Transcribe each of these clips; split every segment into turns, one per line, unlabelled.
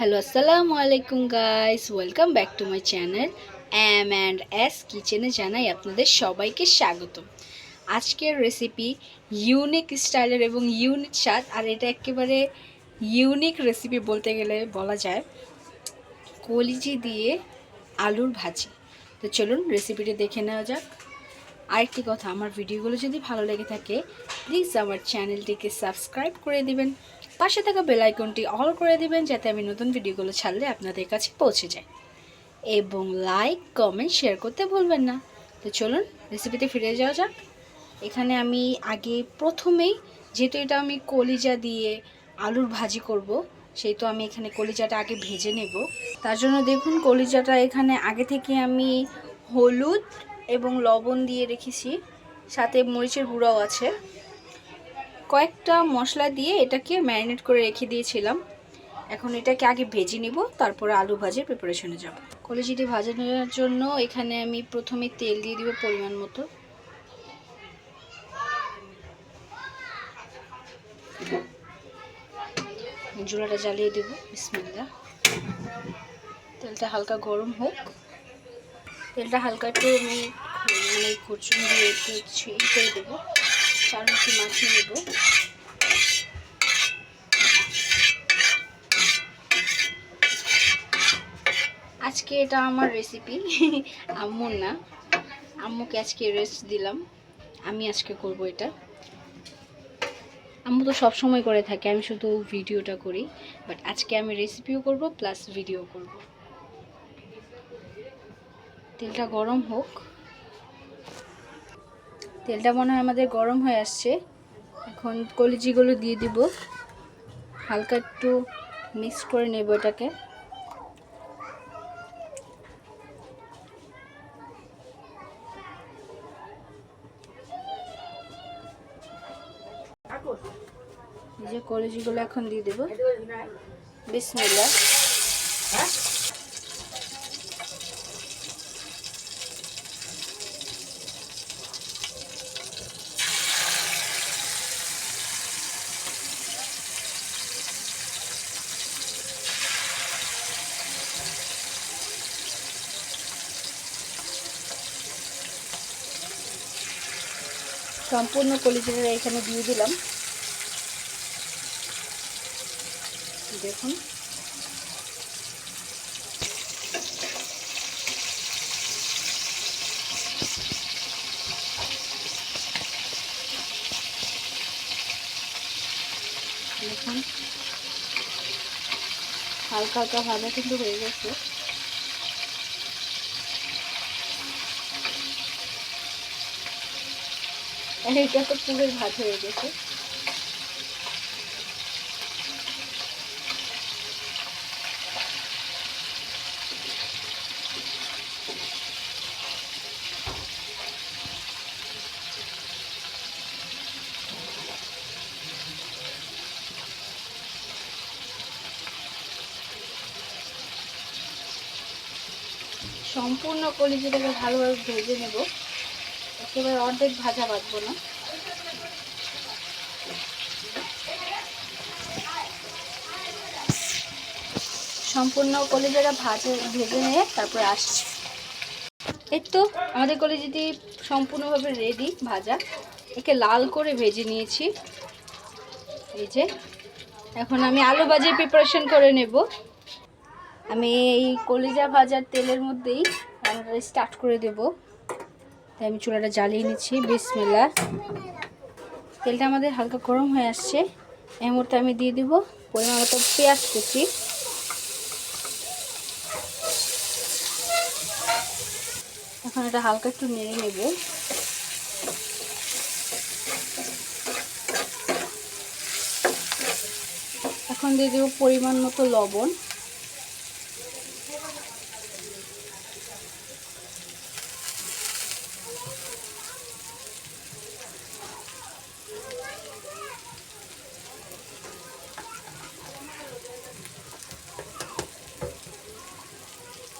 Hello আসসালামু আলাইকুম guys welcome back to my channel M and S কিচেনে জানাই আপনাদের সবাইকে স্বাগত আজকের রেসিপি ইউনিক স্টাইলের এবং ইউনিক স্বাদ, আর এটা একেবারে ইউনিক রেসিপি বলতে গেলে বলা যায় কলিজি দিয়ে আলুর ভাজি। তো চলুন রেসিপিটি দেখে নেওয়া যাক। আরেকটি কথা, আমার ভিডিওগুলো যদি ভালো লেগে থাকে প্লিজ আমার চ্যানেলটিকে সাবস্ক্রাইব করে দিবেন। পাশে থাকা বেল আইকনটি অল করে দিবেন যাতে আমি নতুন ভিডিওগুলো ছাড়লে আপনাদের কাছে পৌঁছে যায়। এবং লাইক কমেন্ট শেয়ার করতে ভুলবেন না। তো চলুন রেসিপিতে ফিরে যাওয়া যাক। এখানে আমি আগে প্রথমেই যেহেতু এটা আমি কলিজা দিয়ে আলুর ভাজি করব সেই তো আমি এখানে কলিজাটা আগে ভেজে নেব। তার জন্য দেখুন, কলিজাটা এখানে আগে থেকে আমি হলুদ এবং লবণ দিয়ে রেখেছি। সাথে মরিচের গুঁড়াও আছে। কয়েকটা মশলা দিয়ে এটাকে ম্যারিনেট করে রেখে দিয়েছিলাম। এখন এটাকে আগে ভেজে নিব, তারপরে আলু ভাজির প্রিপারেশনে যাব। কলেজিটি ভাজানোর জন্য এখানে আমি প্রথমে তেল দিয়ে দিব পরিমাণ মতো। চুলাটা জ্বালিয়ে দেবো বিসমিল্লা তেলটা হালকা গরম হোক। তেলটা হালকা একটু আমি মানে কুচুন দিয়ে একটু করে দেবো। চারমুখী মাখিয়ে নেব। আজকে এটা আমার রেসিপি আম্মুর না। আম্মুকে আজকে রেস্ট দিলাম। আমি আজকে করব এটা। আম্মু তো সব সময় করে থাকে, আমি শুধু ভিডিওটা করি। বাট আজকে আমি রেসিপিও করব প্লাস ভিডিও করব। তেলটা গরম হোক। তেলটা মনে হয় আমাদের গরম হয়ে আসছে। এখন কলিজিগুলো দিয়ে দিব। হালকা একটু মিক্স করে নেব এটাকে। যে কলেজিগুলো এখন দিয়ে দেবো। বিসমিল্লা সম্পূর্ণ কলিজিরা এখানে দিয়ে দিলাম। দেখুন। দেখুন। হালকা হালকা ভাজা কিন্তু হয়ে গেছে। এইটা তো পুরোই ভাত হয়ে গেছে। সম্পূর্ণ কলিজিটাকে ভালোভাবে ভেজে নেব। একেবারে অর্ধেক ভাজা বাঁধবো না। সম্পূর্ণ কলিজাটা ভাজে, ভেজে নিয়ে তারপরে আসছি। এই তো আমাদের কলিজিটি সম্পূর্ণভাবে রেডি ভাজা। একে লাল করে ভেজে নিয়েছি। এই যে, এখন আমি আলু ভাজির প্রিপারেশন করে নেব। আমি এই কলিজা ভাজার তেলের মধ্যেই রান্নাটা স্টার্ট করে দেব। তাই আমি চুলাটা জ্বালিয়ে নিচ্ছি। বিসমিল্লা তেলটা আমাদের হালকা গরম হয়ে আসছে। এই মুহূর্তে আমি দিয়ে দিব পরিমাণ মতো পেঁয়াজ কুচি। এখন এটা হালকা একটু নেড়ে নেব। এখন দিয়ে দেবো পরিমাণ মতো লবণ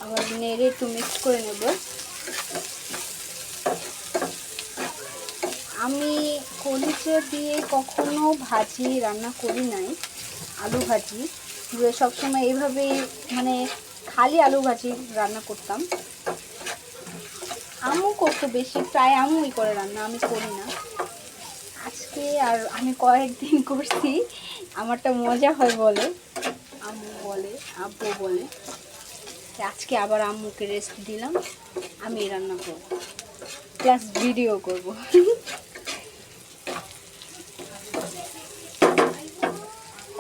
আবার নেড়ে একটু মিক্স করে নেব আমি কলিচা দিয়ে কখনো ভাজি রান্না করি নাই, আলু ভাজি। সবসময় এইভাবেই মানে খালি আলু ভাজি রান্না করতাম। আমু করতো বেশি, প্রায় আমুই করে রান্না, আমি করি না। আজকে আর আমি কয়েকদিন করছি, আমারটা মজা হয় বলে। আম্মু বলে, আব্বু বলে আজকে আবার আম্মুকে রেস্ট দিলাম, আমি রান্না করব। প্লাস ভিডিও করব।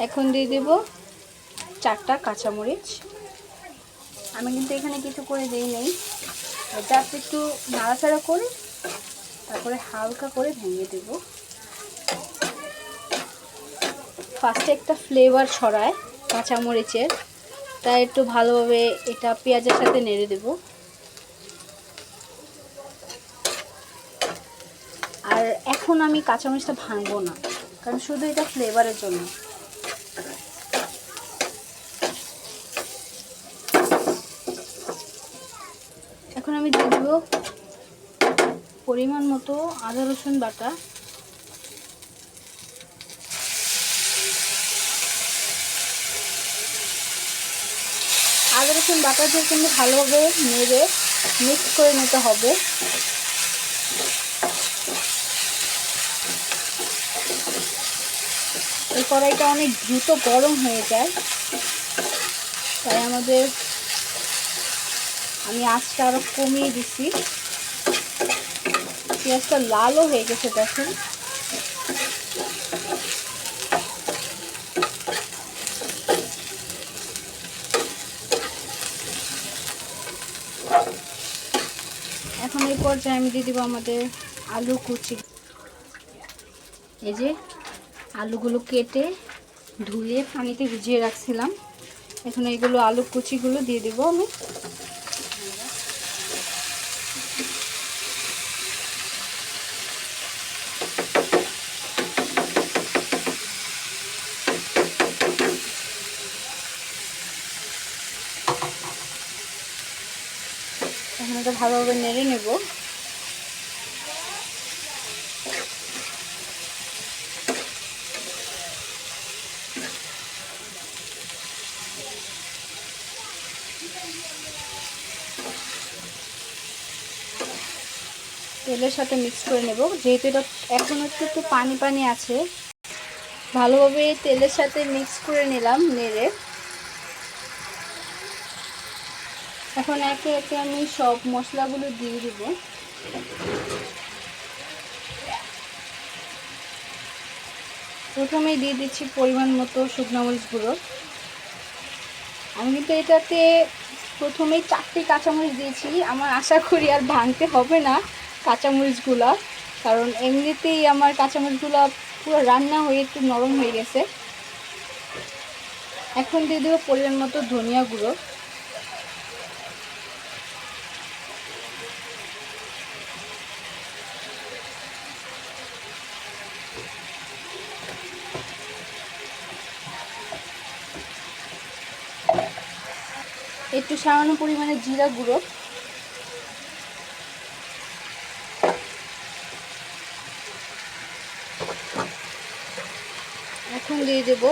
এখন দিয়ে দেব চারটা কাঁচামরিচ। আমি কিন্তু এখানে কিছু করে দিই নেই। জাস্ট একটু নাড়াচাড়া করে তারপরে হালকা করে ভেঙে দেব। ফার্স্টে একটা ফ্লেভার ছড়ায় কাঁচামরিচের। তাই একটু ভালোভাবে এটা পেঁয়াজের সাথে নেড়ে দেব। আর এখন আমি কাঁচামরিচটা ভাঙবো না, কারণ শুধু এটা ফ্লেভারের জন্য এখন আমি দিয়ে দেবো পরিমাণ মতো আদা রসুন বাটা। আদা রসুন বাটা দিয়ে কিন্তু ভালোভাবে নেড়ে মিক্স করে নিতে হবে। এই কড়াইটা অনেক দ্রুত গরম হয়ে যায়। তাই আমাদের আমি আঁচটা আরও কমিয়ে দিছি। পেঁয়াজটা লালও হয়ে গেছে, দেখুন। এখন এই পর্যায়ে আমি দিয়ে দিব আমাদের আলু কুচি। এই যে আলুগুলো কেটে ধুয়ে পানিতে ভিজিয়ে রাখছিলাম। এখন এইগুলো আলু কুচিগুলো দিয়ে দিব আমি। এখন এটা ভালোভাবে নেড়ে নেব। তেলের সাথে মিক্স করে নেব। যেহেতু এটা এখন একটু একটু পানি পানি আছে, ভালোভাবে তেলের সাথে মিক্স করে নিলাম নেড়ে। এখন একে একে আমি সব মশলাগুলো দিয়ে দিব। প্রথমেই দিয়ে দিচ্ছি পরিমাণ মতো শুকনো মরিচ গুঁড়ো। আমি কিন্তু এটাতে প্রথমেই চারটি কাঁচামরিচ দিয়েছি। আমার আশা করি আর ভাঙতে হবে না কাঁচামরিচগুলো, কারণ এমনিতেই আমার কাঁচামরিচগুলো পুরো রান্না হয়ে একটু নরম হয়ে গেছে। এখন দিয়ে দেবো পরিমাণ মতো ধনিয়া গুঁড়ো। একটু সামান্য পরিমাণে জিরা গুঁড়ো। এখন দিয়ে দেব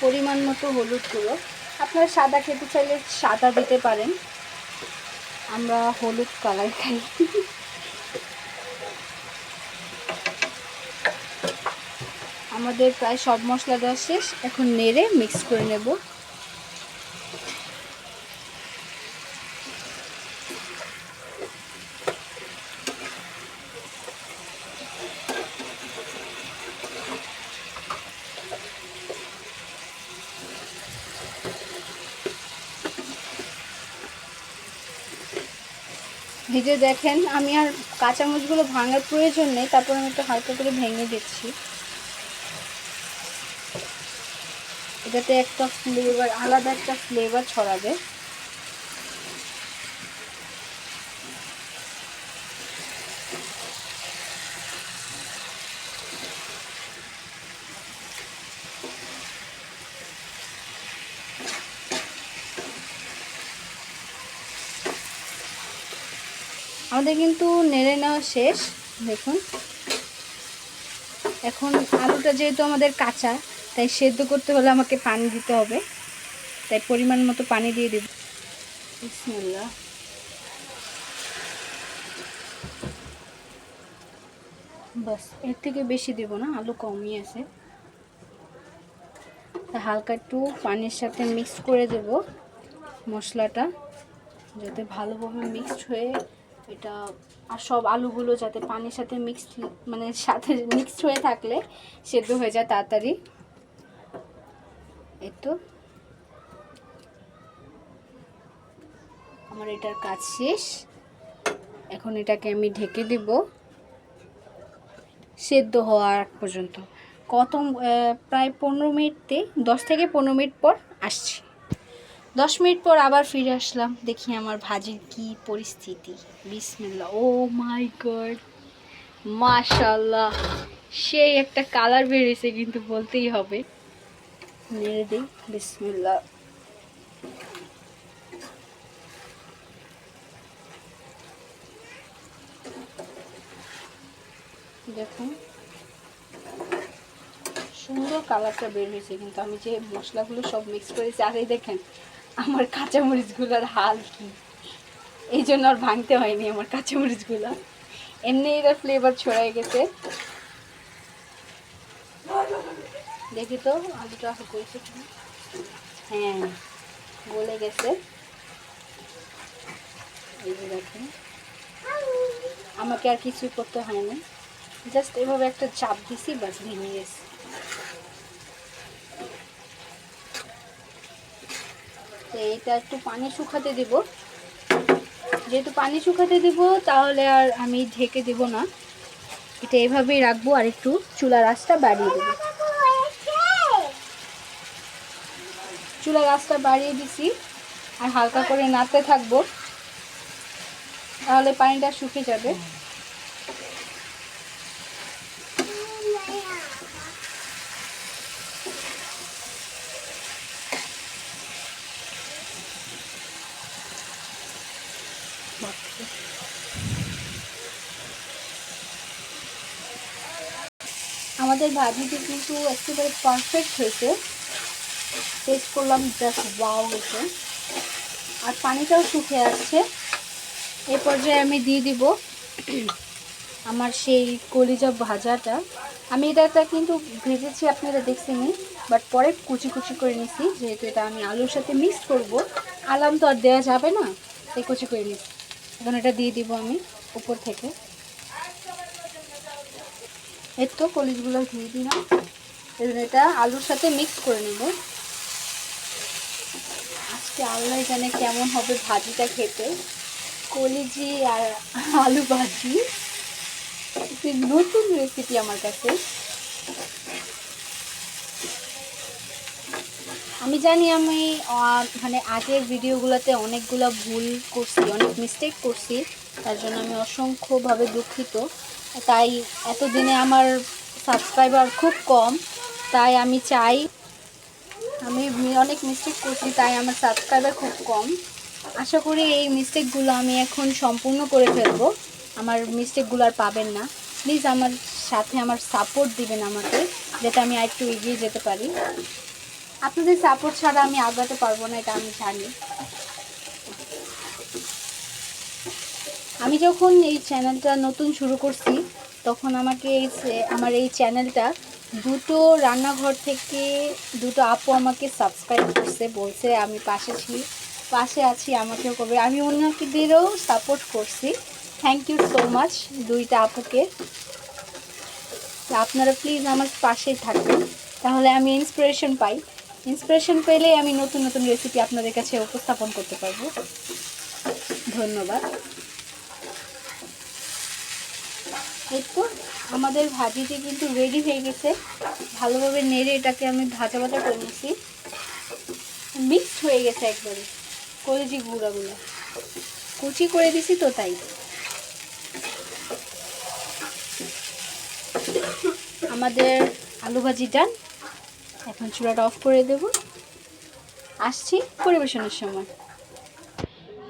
পরিমাণ মতো হলুদ গুঁড়ো। আপনারা সাদা খেতে চাইলে সাদা দিতে পারেন। আমরা হলুদ কালার খাই। আমাদের প্রায় সব মশলা দেওয়া শেষ। এখন নেড়ে মিক্স করে নেব। ভেজে দেখেন, আমি আর কাঁচামরিচগুলো ভাঙার প্রয়োজন নেই, তারপর আমি একটু হালকা করে ভেঙে দিচ্ছি। এটাতে একটা ফ্লেভার আলাদা একটা ফ্লেভার ছড়াবে। আমাদের কিন্তু নেড়ে নেওয়া শেষ, দেখুন। এখন আলুটা যেহেতু আমাদের কাঁচা, তাই সেদ্ধ করতে হলে আমাকে পানি দিতে হবে। তাই পরিমাণ মতো পানি দিয়ে দেব। বিসমিল্লাহ। বাস, এর থেকে বেশি দেব না, আলু কমই আছে। তা হালকা একটু পানির সাথে মিক্স করে দেব মশলাটা, যাতে ভালোভাবে মিক্সড হয়ে এটা আর সব আলুগুলো যাতে পানির সাথে মিক্সড মানে সাথে মিক্সড হয়ে থাকলে সেদ্ধ হয়ে যায় তাড়াতাড়ি। এই তো। আমার এটার কাজ শেষ। এখন এটাকে আমি ঢেকে দেব। সেদ্ধ হওয়ার পর্যন্ত। কত প্রায় পনেরো মিনিটতে দশ থেকে পনেরো মিনিট পর আসছি। দশ মিনিট পর আবার ফিরে আসলাম। দেখি আমার ভাজির কি পরিস্থিতি। বিসমিল্লা ও মাই গড। মাশাল্লাহ সেই একটা কালার বেরিয়েছে কিন্তু বলতেই হবে। নেড়ে দিই। বিসমিল্লা দেখুন। সুন্দর কালারটা বের হয়েছে কিন্তু আমি যে মশলাগুলো সব মিক্স করেছি আর এই দেখেন আমার কাঁচামরিচগুলোর হাল কি? এই জন্য আর ভাঙতে হয়নি আমার কাঁচামরিচগুলো। এমনি এরা ফ্লেভার ছড়াই গেছে। দেখি তো, আলুটা করেছে। হ্যাঁ গলে গেছে। এই যে দেখেন। আমাকে আর কিছুই করতে হয়নি। জাস্ট এভাবে একটা চাপ দিছি, বাস ভেঙে গেছে। তো এটা একটু পানি শুকাতে দেব। যেহেতু পানি শুকাতে দেব, তাহলে আর আমি ঢেকে দেব না। এটা এভাবেই রাখব আর একটু চুলার আঁচটা বাড়িয়ে দেবো। চুলার আঁচটা বাড়িয়ে দিছি আর হালকা করে নাড়তে থাকব। তাহলে পানিটা শুকিয়ে যাবে। আমাদের ভাজিটি কিন্তু একেবারে পারফেক্ট হয়েছে। টেস্ট করলাম জাস্ট ওয়াও হয়েছে। আর পানিটাও শুকিয়ে আসছে। এই পর্যায়ে আমি দিয়ে দিব আমার সেই কলিজা ভাজাটা। আমি এটা কিন্তু ভেজেছি, আপনারা দেখছেনই বাট পরে কুচি কুচি করে নিছি, যেহেতু এটা আমি আলুর সাথে মিক্স করব। আলাম তো আর দেওয়া যাবে না, তাই কুচি করে নিচ্ছি এখন এটা দিয়ে দিব আমি উপর থেকে। এর তো কলিজগুলো দিয়ে দিলাম। এবার এটা আলুর সাথে মিক্স করে নেব। আজকে আল্লাহ জানে কেমন হবে ভাজিটা খেতে। কলিজি আর আলু ভাজি। একটি নতুন রেসিপি আমার কাছে। আমি জানি আমি মানে আগের ভিডিওগুলোতে অনেকগুলো ভুল করছি, অনেক মিস্টেক করছি। তার জন্য আমি অসংখ্যভাবে দুঃখিত। তাই এতদিনে আমার সাবস্ক্রাইবার খুব কম, তাই আমি চাই, আমি অনেক মিস্টেক করছি, তাই আমার সাবস্ক্রাইবার খুব কম। আশা করি এই মিস্টেকগুলো আমি এখন সম্পূর্ণ করে ফেলব। আমার মিস্টেকগুলো আর পাবেন না। প্লিজ আমার সাথে আমার সাপোর্ট দিবেন আমাকে, যাতে আমি আরেকটু এগিয়ে যেতে পারি। আপনাদের সাপোর্ট ছাড়া আমি আগাতে পারব না, এটা আমি জানি। আমি যখন এই চ্যানেলটা নতুন শুরু করছি, তখন আমাকে এই আমার এই চ্যানেলটা দুটো রান্নাঘর থেকে দুটো আপু আমাকে সাবস্ক্রাইব করছে, বলছে আমি পাশে ছি, পাশে আছি, আমাকেও করবে। আমি অন্যদেরও সাপোর্ট করছি। থ্যাংক ইউ সো মাচ দুইটা আপুকে। আপনারা প্লিজ আমার পাশেই থাকবেন। তাহলে আমি ইন্সপিরেশন পাই। ইন্সপিরেশন পেলে আমি নতুন নতুন রেসিপি আপনাদের কাছে উপস্থাপন করতে পারব। ধন্যবাদ। এই আমাদের ভাজিটি কিন্তু রেডি হয়ে গেছে। ভালোভাবে নেড়ে এটাকে আমি ভাজা ভাজা করে নিয়েছি। মিক্সড হয়ে গেছে একবারে কলেজি গুঁড়াগুলো। কুচি করে দিছি তো তাই। আমাদের আলু ভাজি ডান এখন চুলাটা অফ করে দেব। আসছি পরিবেশনের সময়।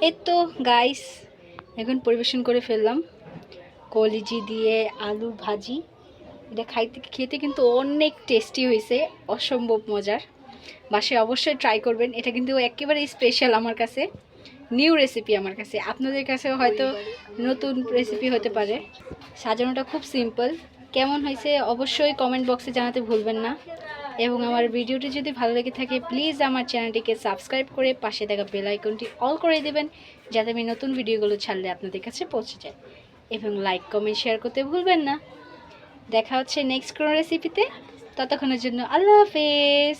এই তো গাইস এখন পরিবেশন করে ফেললাম। কলিজি দিয়ে আলু ভাজি। এটা খাইতে খেতে কিন্তু অনেক টেস্টি হয়েছে অসম্ভব মজার। বাসায় অবশ্যই ট্রাই করবেন। এটা কিন্তু একেবারে স্পেশাল আমার কাছে নিউ রেসিপি আমার কাছে। আপনাদের কাছেও হয়তো নতুন রেসিপি হতে পারে। সাজানোটা খুব সিম্পল কেমন হয়েছে অবশ্যই কমেন্ট বক্সে জানাতে ভুলবেন না। এবং আমার ভিডিওটি যদি ভালো লেগে থাকে প্লিজ আমার চ্যানেলটিকে সাবস্ক্রাইব করে পাশে থাকা বেল আইকনটি অল করে দেবেন যাতে আমি নতুন ভিডিওগুলো ছাড়লে আপনাদের কাছে পৌঁছে যায়। এবং লাইক কমেন্ট শেয়ার করতে ভুলবেন না। দেখা হচ্ছে নেক্সট কোনো রেসিপিতে ততক্ষণের জন্য আল্লাহ হাফেজ।